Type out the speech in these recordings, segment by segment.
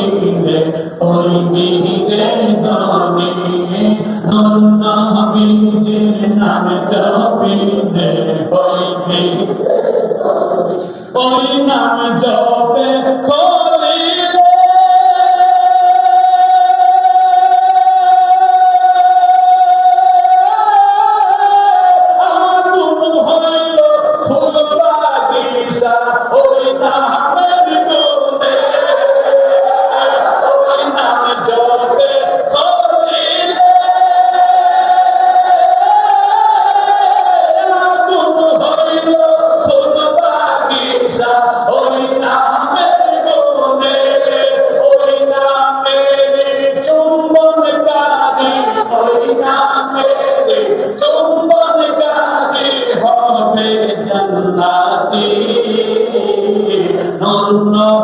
হাবিবে হরিবিহিরে নামিয়ে নন্দ হাবিবে নাম জপিবে হরিবিহিরে ওই নাম জপে খো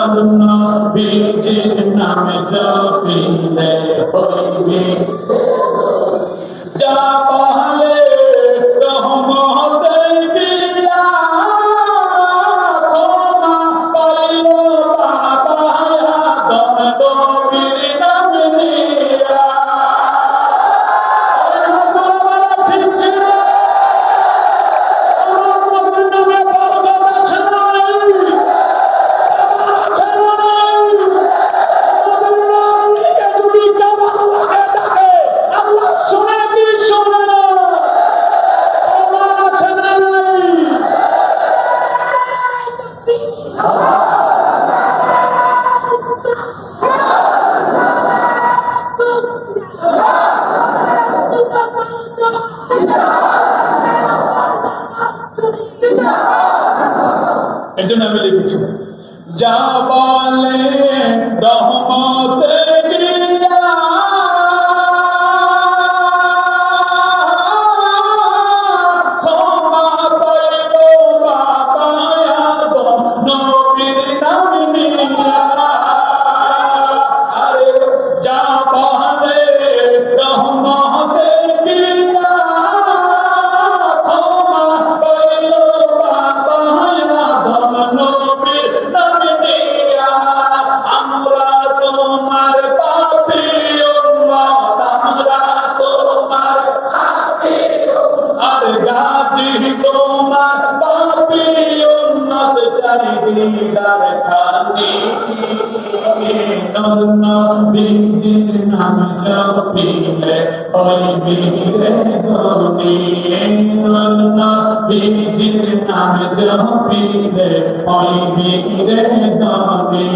Will you take me to the holy place? এজন্য আমি লিখেছি যা বলে রহমত দিদার খানি নবীজির নাম জপিলে ওই বীরে গনি নাম বীরে গনি নবী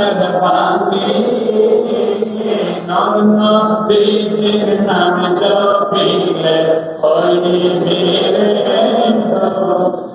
কোরআনের বাণী নবীজির নাম জপিলে হইবে আমার